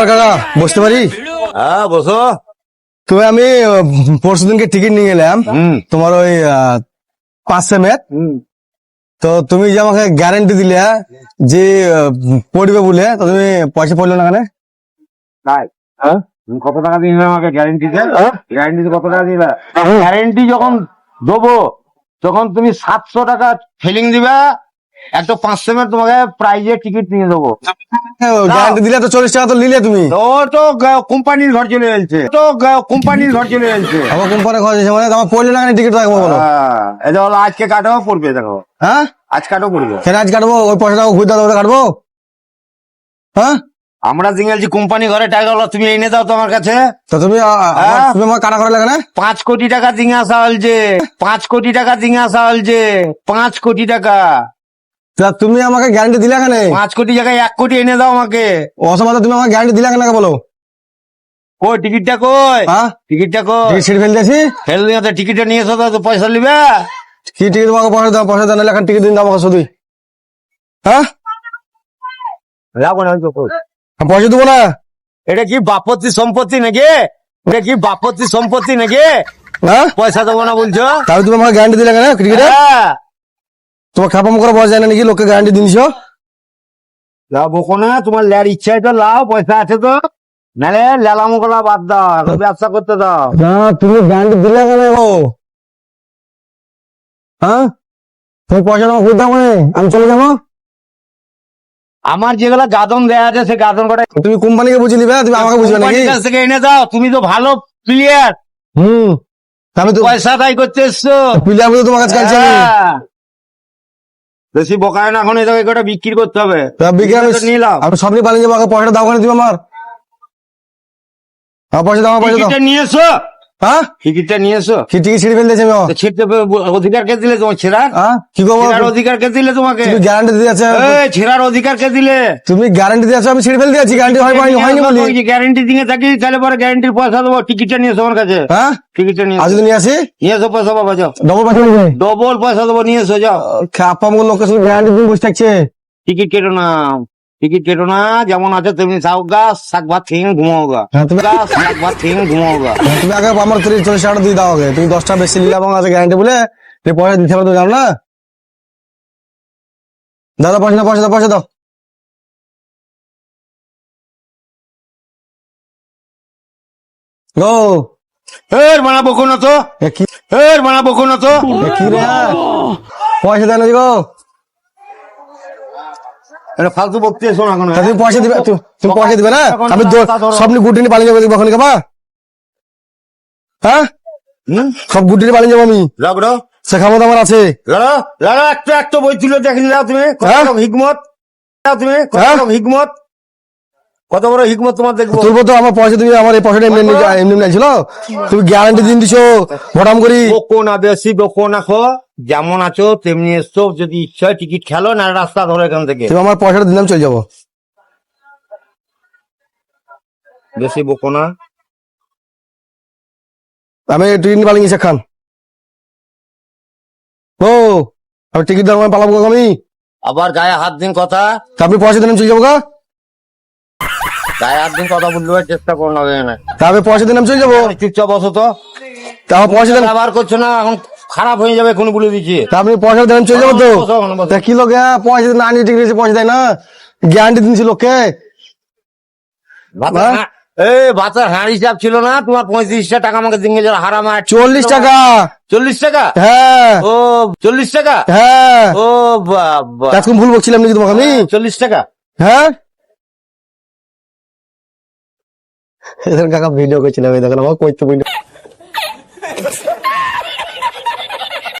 কাকা বসতে পারি? হ্যাঁ বসো। তুমি আমি পরশু দিনকে টিকিট নিয়ে গেলাম। হুম। তোমার ওই পাঁচ সেমের তো তুমি যে আমাকে গ্যারান্টি দিলে যে পড়বে বলে তো তুমি পয়সা পড়ল না কেন তাই হ্যাঁ? কত টাকা দিলে আমাকে গ্যারেন্টিতে গ্যারেন্টি কত টাকা দিলে? গ্যারেন্টি যখন দেবো তখন তুমি সাতশো টাকা ফিলিং দিবা একটা পাঁচ সেমের তোমাকে প্রাইজে টিকিট নিয়ে দেবো। গ্যারান্টি দিলে তো চল্লিশ টাকা তো নিলে তুমি। ও তো কোম্পানির ঘর চলে যাচ্ছে তো কোম্পানির ঘর চলে যাচ্ছে আমার কোম্পানি খরচ হয়েছে মানে আমার পড়ল না টিকিট রাখব বলো। হ্যাঁ, এটা হলো আজকে কাটাও পড়বে দেখো। হ্যাঁ? আজ কাটাও পড়বে। কেন আজ কাটবো? ওই পয়সাটা ঘুরতে দেবো কাটবো? হ্যাঁ? আমরা জিঙ্গেলছি কোম্পানি ঘরে টাকা হলো তুমি এনে দাও তোমার কাছে। তো তুমি হ্যাঁ? তুমি আমার কাটা করে লাগে না? পাঁচ কোটি টাকা দিঙে আসা হলছে পাঁচ কোটি টাকা দিঙে আসা হলছে পাঁচ কোটি টাকা। তা তুমি আমাকে গ্যারান্টি দিলে কেন পাঁচ কোটি জায়গায় এক কোটি এনে দাও আমাকে। অসময় তুমি আমাকে গ্যারান্টি দিলে কেন বলো। কই টিকিটটা কই? হ্যাঁ? টিকিটটা কই? টিকিট ছিঁড়ে ফেল ফেল দিয়ে তো টিকিটটা নিয়ে এসো তো পয়সা নিবে। কি টিকিট পয়সা দাও? পয়সা দাও নাহলে এখন টিকিট দিন দাও আমাকে শুধু হ্যাঁ? না পয়সা দেবো না। এটা কি বাপত্তি সম্পত্তি নাকি? এটা কি বাপত্তি সম্পত্তি নাকি? হ্যাঁ? পয়সা দেবো না বলছো? তাহলে তুমি আমাকে গ্যারান্টি দিলে কেন ক্রিকেটে হ্যাঁ। তোমার খাপাম করে বয়স যায় না নাকি? লোককে গ্যারান্টি দিনছো বকো না তোমার লেয়ার ইচ্ছা তো লাও পয়সা আছে তো। নালে লেলামো করা বাদ দাও এখন ব্যবসা করতে দাও। না তুমি গ্যারান্টি দিলে কেন ও হ্যাঁ? তুমি পয়সা ঘুরতে হবে আমি চলে যাব? আমার যেগুলা গাদন দেয়া আছে সে গাদন কটা তুমি কোম্পানিকে বুঝে নিবে তুমি আমাকে বুঝবে নাকি? কাছ থেকে এনে দাও তুমি তো ভালো প্লেয়ার হুম। তা আমি তো পয়সা দায় করতে এসছো। প্লেয়ার বলে তোমার কাছে হ্যাঁ। বেশি বকায় না এখন এটাকে কটা বিক্রি করতে হবে। নিলাম। আমি সব নিয়ে পালিয়ে যাব আগে পয়সাটা দাও কেন তুমি আমার। পয়সা দাও পয়সা দাও। নিয়ে এসো। হ্যাঁ? টিকিটটা নিয়ে এসো। কি টিকিট ছিঁড়ে অধিকার কে দিলে তোমার ছেড়ার কি করব? অধিকার কে দিলে তোমাকে? তুমি গ্যারান্টি ছেড়ার অধিকার কে দিলে? তুমি গ্যারান্টি আমি ছিঁড়ে ফেল দিয়েছি গ্যারান্টি হয় হয়নি হয়নি বলি। গ্যারান্টি দিয়ে থাকি তাহলে পরে গ্যারান্টির পয়সা দেবো টিকিটটা নিয়ে এসো আমার কাছে। হ্যাঁ? টিকিটটা নিয়ে আজ নিয়ে আসি? নিয়ে এসো পয়সা বাবা যাও। ডবল পয়সা নেবে? ডবল পয়সা দেবো নিয়ে এসো যাও। খাপা লোকের সঙ্গে গ্যারান্টি দিয়ে বসে থাকছে। টিকিট কেটো না। টিকিট কেটো না যেমন আছে তেমনি খাও গা শাক ভাত খেয়ে ঘুমাও গা হ্যাঁ, শাক ভাত খেয়ে ঘুমাও গা হ্যাঁ, তুমি আগে আমার তিরিশ চল্লিশ টাকা দিয়ে দাও আগে। তুমি দশটা বেশি নিলে আমার কাছে গ্যারান্টি বলে তুমি পয়সা দিতে পারো জানো না? দাদা পয়সা পয়সা দাও পয়সা দাও। গো। এর বানাবো কোনো তো? এর কোনো তো? কি রে পয়সা দেয় না গো। এটা ফালতু বকতে এসো না কোনো তুমি পয়সা দিবে তুমি পয়সা দিবে না? আমি সব নিয়ে গুটি নিয়ে পালিয়ে যাব হ্যাঁ? হুম? সব গুটি নিয়ে পালিয়ে যাব আমি। লাগড়ো সে ক্ষমতা আমার আছে। লড়ো লড়ো একটা একটা বই তুলে তুমি। হ্যাঁ? হিকমত। তুমি হ্যাঁ? হিকমত। কত বড় হিকমত তোমার দেখব? তুলবো তো আমার পয়সা তুমি আমার এই পয়সাটা এমনি এমনি এমনি এমনি ছিল তুমি গ্যারান্টি দিন দিছো ভটাম করি। বকো না বেশি বকো না খো। যেমন আছো তেমনি এসছো যদি ইচ্ছা টিকিট খেলো না রাস্তা ধরো এখান থেকে। তুমি আমার পয়সাটা দিলাম চলে যাব। বেশি বকো না। আমি ট্রেন পালিয়ে গেছি খান ও আমি টিকিট দেওয়ার সময় পালাবো আমি আবার গায়ে হাত দিন কথা। আপনি পয়সা দিলাম চলে যাব গা। গায়ে হাত দিন কথা বলতে চেষ্টা করো না এখানে। তা আমি পয়সা দিলাম চলে যাব? চুপচাপ বসো তো। তা পয়সা দিলাম আবার করছ না এখন খারাপ হয়ে যাবে এখন বলে দিচ্ছি। তা আপনি পয়সা দিলাম চলে যাব তো। তা কি লোক হ্যাঁ, পয়সা না নিয়ে টিকিট পয়সা দেয় না। গ্যারান্টি দিনছি লোককে। এই ভাতের হাঁড়ি চাপ ছিল না তোমার পঁয়ত্রিশটা টাকা আমাকে দিন গেছিল হারাম চল্লিশ টাকা। চল্লিশ টাকা? হ্যাঁ। ও চল্লিশ টাকা? হ্যাঁ। ও ভুল বকছিলাম নাকি তোমাকে আমি? চল্লিশ টাকা। হ্যাঁ? কাকা ভিডিও করছিলাম এই দেখেন আমার কইতে